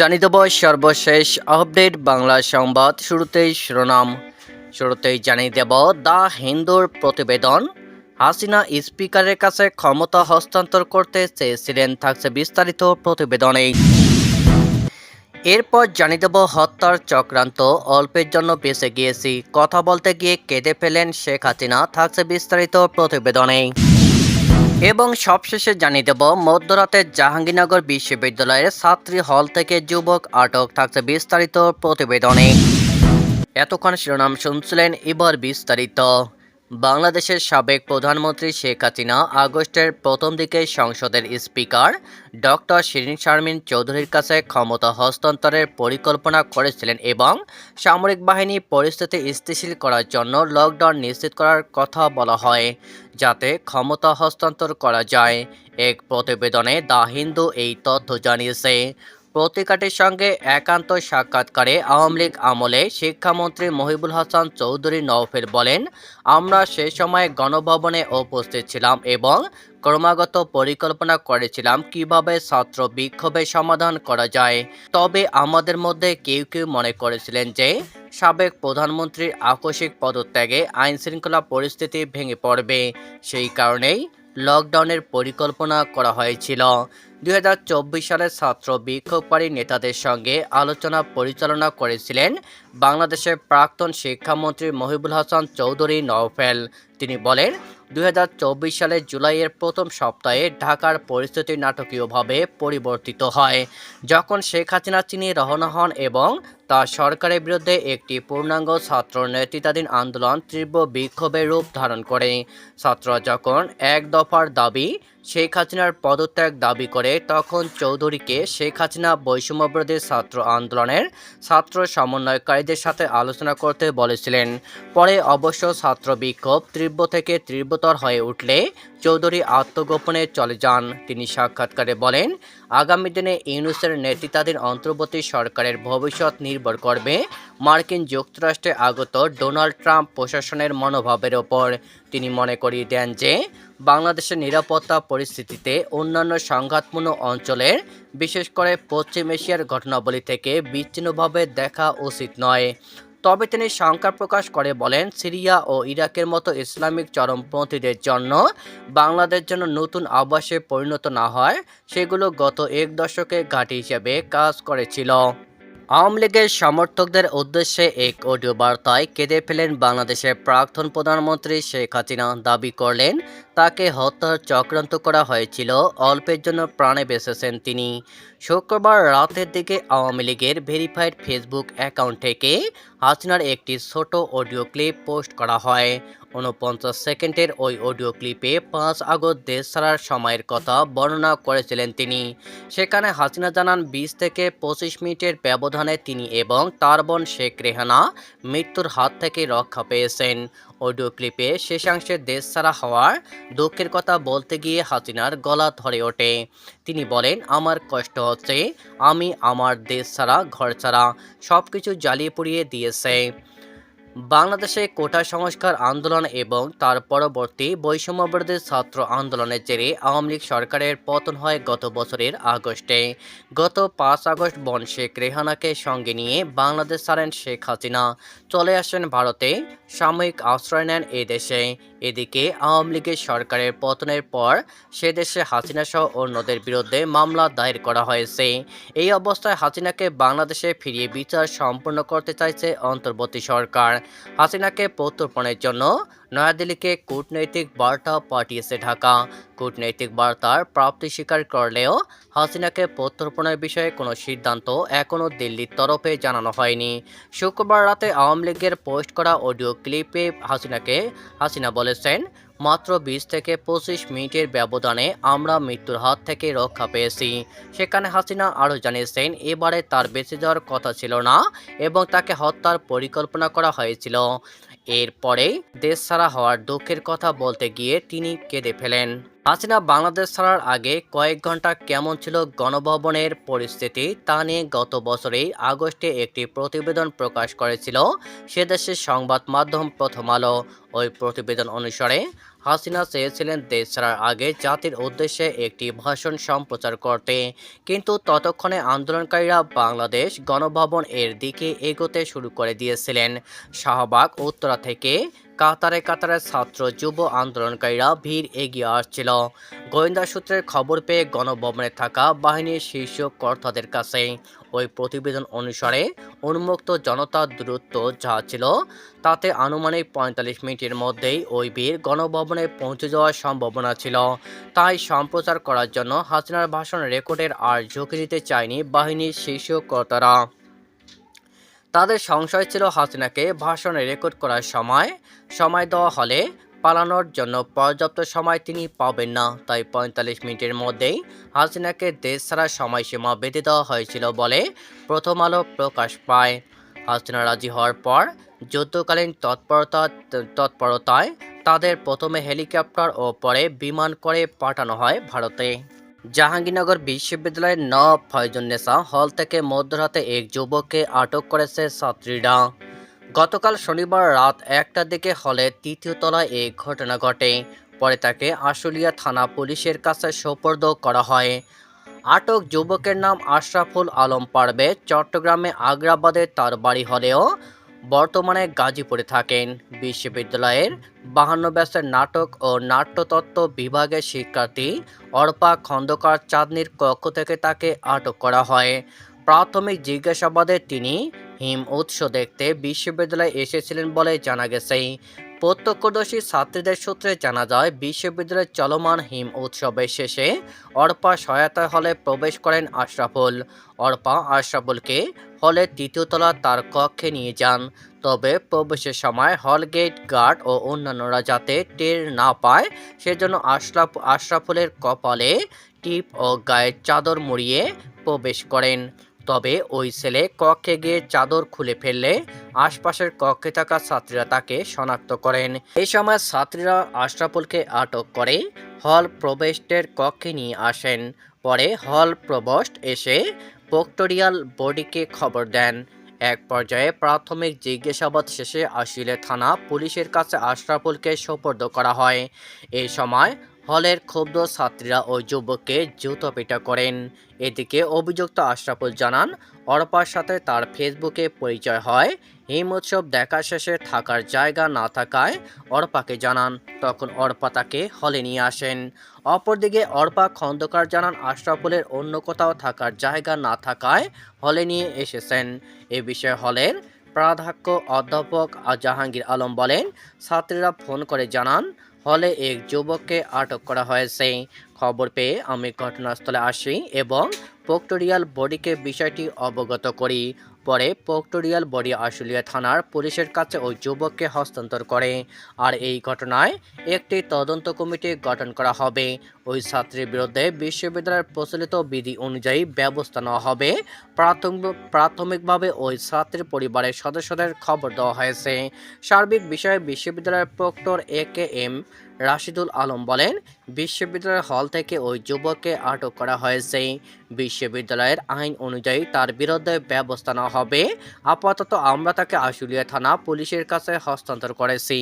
জানিয়ে দেব সর্বশেষ আপডেট বাংলা সংবাদ শুরুতেই শিরোনাম। শুরুতেই জানিয়ে দেব দ্য হিন্দুর প্রতিবেদন। হাসিনা স্পিকারের কাছে ক্ষমতা হস্তান্তর করতে চেয়েছিলেন, থাকছে বিস্তারিত প্রতিবেদনে এরপর জানিয়ে দেব, হত্যার চক্রান্ত, অল্পের জন্য বেঁচে গিয়েছি। কথা বলতে গিয়ে কেঁদে ফেলেন শেখ হাসিনা, থাকছে বিস্তারিত প্রতিবেদনে এবং সবশেষে জানিয়ে দেব, মধ্যরাতে জাহাঙ্গীরনগর বিশ্ববিদ্যালয়ের ছাত্রী হল থেকে যুবক আটক থাকছে বিস্তারিত প্রতিবেদনে। এতক্ষণ শিরোনাম শুনছিলেন এবার বিস্তারিত। বাংলাদেশের সাবেক প্রধানমন্ত্রী শেখ হাসিনা আগস্টের প্রথম দিকে সংসদের স্পিকার ডক্টর শিরিন শারমিন চৌধুরীর কাছে ক্ষমতা হস্তান্তরের পরিকল্পনা করেছিলেন এবং সামরিক বাহিনী পরিস্থিতি স্থিতিশীল করার জন্য লকডাউন নিশ্চিত করার কথা বলা হয়, যাতে ক্ষমতা হস্তান্তর করা যায়। এক প্রতিবেদনে দ্য হিন্দু এই তথ্য জানিয়েছে পত্রিকাটির সঙ্গে একান্ত সাক্ষাৎকারে আওয়ামী লীগ আমলে শিক্ষামন্ত্রী মহিবুল হাসান চৌধুরী নওফেল বলেন, আমরা সে সময় গণভবনে উপস্থিত ছিলাম এবং ক্রমাগত পরিকল্পনা করেছিলাম কীভাবে ছাত্র বিক্ষোভের সমাধান করা যায়। তবে আমাদের মধ্যে কেউ কেউ মনে করেছিলেন যে, সাবেক প্রধানমন্ত্রীর আকস্মিক পদত্যাগে আইনশৃঙ্খলা পরিস্থিতি ভেঙে পড়বে। সেই কারণেই লকডাউনের পরিকল্পনা করা হয়েছিল। দুই সালে ছাত্র বিক্ষোভকারী নেতাদের সঙ্গে আলোচনা পরিচালনা করেছিলেন বাংলাদেশের প্রাক্তন শিক্ষামন্ত্রী মহিবুল হাসান চৌধুরী নওফেল। তিনি বলেন, দুই হাজার চব্বিশ সালে জুলাইয়ের প্রথম সপ্তাহে ঢাকার পরিস্থিতি নাটকীয়ভাবে পরিবর্তিত হয়। যখন শেখ হাসিনা, তিনি রওনা হন এবং তার সরকারের বিরুদ্ধে একটি পূর্ণাঙ্গ ছাত্র নেতৃত্বাধীন আন্দোলন তীব্র বিক্ষোভের রূপ ধারণ করে। ছাত্র যখন এক দফার দাবি শেখ হাসিনার পদত্যাগ দাবি করে, তখন চৌধুরীকে শেখ হাসিনা বৈষম্যবিরোধী ছাত্র আন্দোলনের ছাত্র সমন্বয়কারীদের সাথে আলোচনা করতে বলেছিলেন। পরে অবশ্য ছাত্র বিক্ষোভ তীব্র থেকে তীব্রতর হয়ে উঠলে চৌধুরী আত্মগোপনে চলে যান। তিনি সাক্ষাৎকারে বলেন, আগামী দিনে ইউনুসের নেতৃত্বাধীন অন্তর্বর্তী সরকারের ভবিষ্যৎ নির্ভর করবে। মার্কিন যুক্তরাষ্ট্রে আগত ডোনাল্ড ট্রাম্প প্রশাসনের মনোভাবের ওপর। তিনি মনে করিয়ে দেন যে, বাংলাদেশের নিরাপত্তা পরিস্থিতিতে অন্যান্য সংঘাতপূর্ণ অঞ্চলের, বিশেষ করে পশ্চিম এশিয়ার ঘটনাবলী থেকে বিচ্ছিন্নভাবে দেখা উচিত নয়। তবে তিনি শঙ্কা প্রকাশ করে বলেন, সিরিয়া ও ইরাকের মতো ইসলামিক চরমপন্থীদের জন্য বাংলাদেশ যেন নতুন আবাসে পরিণত না হয়, সেগুলো গত এক দশকে ঘাঁটি হিসেবে কাজ করেছিল। আওয়ামী লীগের সমর্থকদের উদ্দেশ্যে এক অডিও বার্তায় কেঁদে ফেলেন বাংলাদেশের প্রাক্তন প্রধানমন্ত্রী শেখ হাসিনা। দাবি করলেন, তাকে হত্যার চক্রান্ত করা হয়েছিল, অল্পের জন্য প্রাণে বেঁচেছেন তিনি। শুক্রবার রাতের দিকে আওয়ামী লীগের ভেরিফাইড ফেসবুক অ্যাকাউন্ট থেকে হাসিনার একটি ছোট অডিও ক্লিপ পোস্ট করা হয়। উনপঞ্চাশ সেকেন্ডের ওই অডিও ক্লিপে পাঁচ আগস্ট দেশ ছাড়ার সময়ের কথা বর্ণনা করেছিলেন তিনি। সেখানে হাসিনা জানান, বিশ থেকে পঁচিশ মিনিটের ব্যবধানে তিনি এবং তার বোন শেখ রেহানা মৃত্যুর হাত থেকে রক্ষা পেয়েছেন। অডিও ক্লিপে শেষাংশে দেশ ছাড়া হওয়ার দুঃখের কথা বলতে গিয়ে হাসিনার গলা ধরে ওঠে। তিনি বলেন, আমার কষ্ট হচ্ছে, আমি আমার দেশ ছাড়া, ঘর ছাড়া সব কিছু জ্বালিয়ে পুড়িয়ে দিয়েছে। বাংলাদেশে কোটা সংস্কার আন্দোলন এবং তার পরবর্তী বৈষম্যবিরোধী ছাত্র আন্দোলনের জেরে আওয়ামী লীগ সরকারের পতন হয় গত বছরের আগস্টে। গত পাঁচ আগস্ট বন শেখ রেহানাকে সঙ্গে নিয়ে বাংলাদেশ ছাড়েন শেখ হাসিনা। চলে আসেন ভারতে। সাময়িক আশ্রয় নেন এদেশে দেশে। এদিকে আওয়ামী লীগের সরকারের পতনের পর সে দেশে হাসিনা সহ অন্যদের বিরুদ্ধে মামলা দায়ের করা হয়েছে। এই অবস্থায় হাসিনাকে বাংলাদেশে ফিরিয়ে বিচার সম্পন্ন করতে চাইছে অন্তর্বর্তী সরকার। হাসিনাকে প্রত্যর্পণের জন্য নয়াদিল্লিকে কূটনৈতিক বার্তা পাঠিয়েছে ঢাকা। কূটনৈতিক বার্তার প্রাপ্তি স্বীকার করলেও হাসিনাকে প্রত্যর্পণের বিষয়ে কোনো সিদ্ধান্ত এখনও দিল্লির তরফে জানানো হয়নি। শুক্রবার রাতে আওয়ামী লীগের পোস্ট করা অডিও ক্লিপে হাসিনাকে, হাসিনা বলেছেন, মাত্র বিশ থেকে পঁচিশ মিনিটের ব্যবধানে আমরা মৃত্যুর হাত থেকে রক্ষা পেয়েছি। সেখানে হাসিনা আরও জানিয়েছেন, এবারে তার বেঁচে যাওয়ার কথা ছিল না এবং তাকে হত্যার পরিকল্পনা করা হয়েছিল। এরপরেই দেশ ছাড়া হওয়ার দুঃখের কথা বলতে গিয়ে তিনি কেঁদে ফেলেন। হাসিনা বাংলাদেশ ছাড়ার আগে কয়েক ঘণ্টা কেমন ছিল গণভবনের পরিস্থিতি তা নিয়ে গত বছরেই আগস্টে একটি প্রতিবেদন প্রকাশ করেছিল সে দেশের সংবাদ মাধ্যম প্রথম আলো। ওই প্রতিবেদন অনুসারে হাসিনা চেয়েছিলেন দেশ ছাড়ার আগে জাতির উদ্দেশ্যে একটি ভাষণ সম্প্রচার করতে। কিন্তু ততক্ষণে আন্দোলনকারীরা বাংলাদেশ গণভবন এর দিকে এগোতে শুরু করে দিয়েছিলেন। শাহবাগ, উত্তরা থেকে কাতারে কাতারে ছাত্র যুব আন্দোলনকারীরা ভিড় এগিয়ে আসছিল। গোয়েন্দা সূত্রের খবর পেয়ে গণভবনে থাকা বাহিনীর শীর্ষ কর্তাদের কাছে ওই প্রতিবেদন অনুসারে উন্মুক্ত জনতার দূরত্ব যা ছিল, তাতে আনুমানিক পঁয়তাল্লিশ মিনিটের মধ্যেই ওই বীর গণভবনে পৌঁছে যাওয়ার সম্ভাবনা ছিল। তাই সম্প্রচার করার জন্য হাসিনার ভাষণ রেকর্ডের আর ঝুঁকি দিতে চায়নি বাহিনীর শীর্ষ কর্তারা। তাদের সংশয় ছিল হাসিনাকে ভাষণে রেকর্ড করার সময় সময় দেওয়া হলে পালানোর জন্য পর্যাপ্ত সময় তিনি পাবেন না। তাই পঁয়তাল্লিশ মিনিটের মধ্যেই হাসিনাকে দেশ ছাড়ার সময়সীমা বেঁধে দেওয়া হয়েছিল বলে প্রথম আলো প্রকাশ পায়। হাসিনা রাজি হওয়ার পর যুদ্ধকালীন তৎপরতা, তৎপরতায় তাদের প্রথমে হেলিকপ্টার ও পরে বিমান করে পাঠানো হয় ভারতে। জাহাঙ্গীরনগর বিশ্ববিদ্যালয়ের ন ফয়জুন্নেসা হল থেকে মধ্যরাতে এক যুবককে আটক করেছে ছাত্রীরা। গতকাল শনিবার রাত একটার দিকে হলে তৃতীয় তলায় এই ঘটনা ঘটে। পরে তাকে আশুলিয়া থানা পুলিশের কাছে সোপর্দ করা হয়। আটক যুবকের নাম আশরাফুল আলম পারবে। চট্টগ্রামে আগ্রাবাদে তার বাড়ি হলেও বর্তমানে গাজীপুরে থাকেন। বিশ্ববিদ্যালয়ের বাহান্ন ব্যাসের নাটক ও নাট্যতত্ত্ব বিভাগের শিক্ষার্থী অর্পা খন্দকার চাঁদনির কক্ষ থেকে তাকে আটক করা হয়। প্রাথমিক জিজ্ঞাসাবাদে তিনি হিম উৎস দেখতে বিশ্ববিদ্যালয়ে এসেছিলেন বলে জানা গেছে। প্রত্যক্ষদর্শী ছাত্রীদের সূত্রে জানা যায়, বিশ্ববিদ্যালয়ের চলমান হিম উৎসবের শেষে অর্পা সহায়তা হলে প্রবেশ করেন আশরাফুল। অর্পা আশরাফুলকে হলে তৃতীয়তলা তার কক্ষে নিয়ে যান। তবে প্রবেশের সময় হল গেট গার্ড ও অন্যান্যরা যাতে টের না পায়, সেজন্য আশরাফ আশরাফুলের কপালে টিপ ও গায়ের চাদর মুড়িয়ে প্রবেশ করেন। তবে ওই ছেলে কক্ষে গিয়ে চাদর খুলে ফেললে আশপাশের কক্ষে থাকা ছাত্রীরা তাকে শনাক্ত করেন। এই সময় ছাত্রীরা আশরাফুলকে আটক করে হল প্রবেশের কক্ষে নিয়ে আসেন। পরে হল প্রবোস্ট এসে পোক্টোরিয়াল বডিকে খবর দেন। এক পর্যায়ে প্রাথমিক জিজ্ঞাসাবাদ শেষে আশিলে থানা পুলিশের কাছে আশরাফুলকে সোপর্দ করা হয়। এই সময় হলের ক্ষুব্ধ ছাত্রীরা ওই যুবককে জুতো পিটা করেন। এদিকে অভিযুক্ত আশরাফুল জানান, অর্পার সাথে তার ফেসবুকে পরিচয় হয়। হিম উৎসব দেখা শেষে থাকার জায়গা না থাকায় অর্পাকে জানান, তখন অর্পা তাকে হলে নিয়ে আসেন। অপরদিকে অর্পা খন্দকার জানান, আশরাফুলের অন্য কোথাও থাকার জায়গা না থাকায় হলে নিয়ে এসেছেন। এ বিষয়ে হলের প্রাধ্যক্ষ অধ্যাপক জাহাঙ্গীর আলম বলেন, ছাত্রীরা ফোন করে জানান হলে এক যুবককে আটক করা হয়েছে। খবর পেয়ে আমি ঘটনাস্থলে আসি এবং পোক্টোরিয়াল বডিকে বিষয়টি অবগত করি। পরে পক্টোরিয়াল বডি আশুলিয়া থানার পুলিশের কাছে ওই যুবককে হস্তান্তর করে। আর এই ঘটনায় একটি তদন্ত কমিটি গঠন করা হবে। ওই ছাত্রীর বিরুদ্ধে বিশ্ববিদ্যালয়ের প্রচলিত বিধি অনুযায়ী ব্যবস্থা নেওয়া হবে। প্রাথমিক প্রাথমিকভাবে ওই ছাত্রীর পরিবারের সদস্যদের খবর দেওয়া হয়েছে। সার্বিক বিষয়ে বিশ্ববিদ্যালয়ের proctor A K M Rashidul Alam বলেন, বিশ্ববিদ্যালয়ের হল থেকে ওই যুবককে আটক করা হয়েছে। বিশ্ববিদ্যালয়ের আইন অনুযায়ী তার বিরুদ্ধে ব্যবস্থা নেওয়া হবে। আপাতত আমরা তাকে আশুলিয়া থানা পুলিশের কাছে হস্তান্তর করেছি।